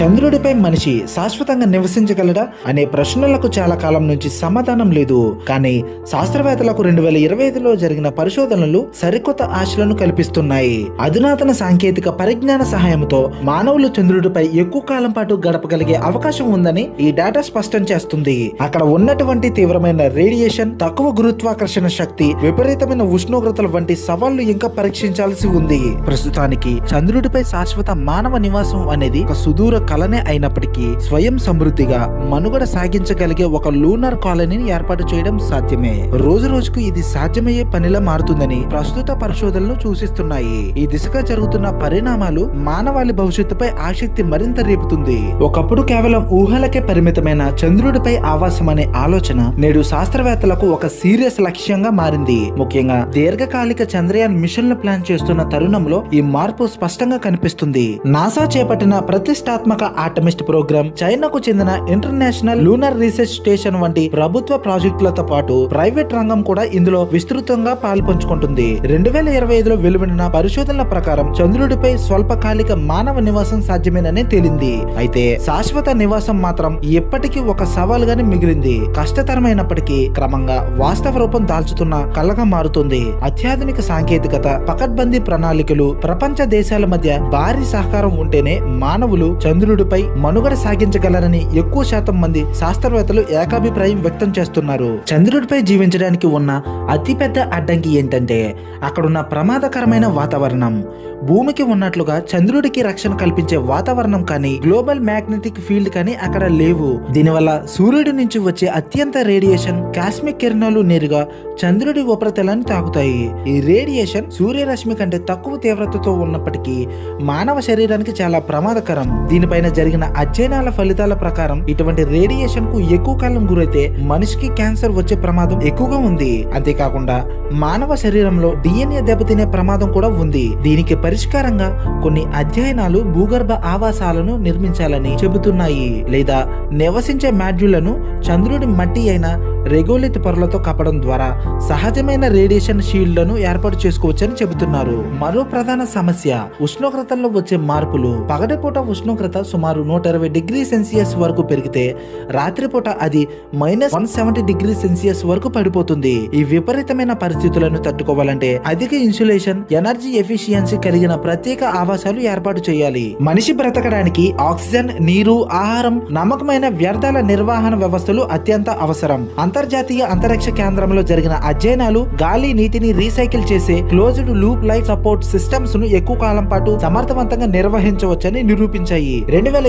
చంద్రుడిపై మనిషి శాశ్వతంగా నివసించగలడా అనే ప్రశ్నలకు చాలా కాలం నుంచి సమాధానం లేదు. కానీ శాస్త్రవేత్తలకు రెండు వేల ఇరవై ఐదులో జరిగిన పరిశోధనలు సరికొత్త ఆశలను కల్పిస్తున్నాయి. అధునాతన సాంకేతిక పరిజ్ఞాన సహాయంతో మానవులు చంద్రుడిపై ఎక్కువ కాలం పాటు గడపగలిగే అవకాశం ఉందని ఈ డేటా స్పష్టం చేస్తుంది. అక్కడ ఉన్నటువంటి తీవ్రమైన రేడియేషన్ తక్కువ గురుత్వాకర్షణ శక్తి విపరీతమైన ఉష్ణోగ్రతల వంటి సవాళ్ళు ఇంకా పరీక్షించాల్సి ఉంది. ప్రస్తుతానికి చంద్రుడిపై శాశ్వత మానవ నివాసం అనేది ఒక సుదూర కలనే అయినప్పటికీ స్వయం సమృద్ధిగా మనుగడ సాగించగలిగే ఒక లూనర్ కాలనీని ఏర్పాటు చేయడం సాధ్యమే. రోజు రోజుకు ఇది సాధ్యమయ్యే పనిలా మారుతుందని ప్రస్తుత పరిశోధనలు సూచిస్తున్నాయి. ఈ దిశగా జరుగుతున్న పరిణామాలు మానవాళి భవిష్యత్తుపై ఆసక్తి మరింత రేపుతుంది. ఒకప్పుడు కేవలం ఊహలకే పరిమితమైన చంద్రుడిపై ఆవాసం అనే ఆలోచన నేడు శాస్త్రవేత్తలకు ఒక సీరియస్ లక్ష్యంగా మారింది. ముఖ్యంగా దీర్ఘకాలిక చంద్రయాన్ మిషన్లు ప్లాన్ చేస్తున్న తరుణంలో ఈ మార్పు స్పష్టంగా కనిపిస్తుంది. నాసా చేపట్టిన ప్రతిష్టాత్మక ఆటమిస్ట్ ప్రోగ్రామ్ చైనాకు చెందిన ఇంటర్నేషనల్ లూనర్ రీసెర్చ్ స్టేషన్ వంటి ప్రభుత్వ ప్రాజెక్టులతో పాటు ప్రైవేట్ రంగం కూడా ఇందులో విస్తృతంగా పాల్పంచుకుంటుంది. రెండు వేల ఇరవై ఐదులో వెలువడిన పరిశోధనల ప్రకారం చంద్రుడిపై స్వల్పకాలిక మానవ నివాసం సాధ్యమేనని తేలింది. అయితే శాశ్వత నివాసం మాత్రం ఎప్పటికీ ఒక సవాలుగానే మిగిలింది. కష్టతరమైనప్పటికీ క్రమంగా వాస్తవ రూపం దాల్చుతున్న కలగా మారుతుంది. అత్యాధునిక సాంకేతికత పకడ్బందీ ప్రణాళికలు ప్రపంచ దేశాల మధ్య భారీ సహకారం ఉంటేనే మానవులు చంద్రుడిపై మనుగడ సాగించగలరని ఎక్కువ శాతం మంది శాస్త్రవేత్తలు ఏకాభిప్రాయం వ్యక్తం చేస్తున్నారు. చంద్రుడిపై జీవించడానికి ఉన్న అతిపెద్ద అడ్డంకి ఏంటంటే అక్కడున్న ప్రమాదకరమైన వాతావరణం. భూమికి ఉన్నట్లుగా చంద్రుడికి రక్షణ కల్పించే వాతావరణం కానీ గ్లోబల్ మ్యాగ్నెటిక్ ఫీల్డ్ కానీ అక్కడ లేవు. దీనివల్ల సూర్యుడి నుంచి వచ్చే అత్యంత రేడియేషన్ కాస్మిక్ కిరణాలు నేరుగా చంద్రుడి ఉపరితలాన్ని తాకుతాయి ఈ రేడియేషన్ సూర్యరశ్మి కంటే తక్కువ తీవ్రతతో ఉన్నప్పటికీ మానవ శరీరానికి చాలా ప్రమాదకరం. దీనిపైన జరిగిన అధ్యయనాల ఫలితాల ప్రకారం ఇటువంటి రేడియేషన్కు ఎక్కువ కాలం గురైతే మనిషికి క్యాన్సర్ వచ్చే ప్రమాదం ఎక్కువగా ఉంది. అంతేకాకుండా మానవ శరీరంలో డిఎన్ఏ దెబ్బతినే ప్రమాదం కూడా ఉంది. దీనికి పరిష్కారంగా కొన్ని అధ్యయనాలు భూగర్భ ఆవాసాలను నిర్మించాలని చెబుతున్నాయి. లేదా నివసించే మాడ్యూళ్ళను చంద్రుడి మట్టి అయిన రెగోలిత్ పొరలతో కప్పడం ద్వారా సహజమైన రేడియేషన్ షీల్డ్లను ఏర్పాటు చేసుకోవచ్చని చెబుతున్నారు. మరో ప్రధాన సమస్య ఉష్ణోగ్రతల్లో వచ్చే మార్పులు. పగటిపూట ఉష్ణోగ్రత సుమారు నూట ఇరవై డిగ్రీ సెల్సియస్ వరకు పెరిగితే రాత్రిపూట అది minus one seventy degree Celsius వరకు పడిపోతుంది. ఈ విపరీతమైన పరిస్థితులను తట్టుకోవాలంటే అధిక ఇన్సులేషన్ ఎనర్జీ ఎఫిషియన్సీ కలిగిన ప్రత్యేక ఆవాసాలు ఏర్పాటు చేయాలి. మనిషి బ్రతకడానికి ఆక్సిజన్ నీరు ఆహారం నమ్మకమైన వ్యర్థాల నిర్వహణ వ్యవస్థలు అత్యంత అవసరం. అంతర్జాతీయ అంతరిక్ష కేంద్రంలో జరిగిన అధ్యయనాలు గాలి నీటిని రీసైకిల్ చేసే క్లోజ్డ్ లూప్ లైఫ్ సపోర్ట్ సిస్టమ్స్ను ఎక్కువ కాలం పాటు సమర్థవంతంగా నిర్వహించవచ్చని నిరూపించాయి. రెండు వేల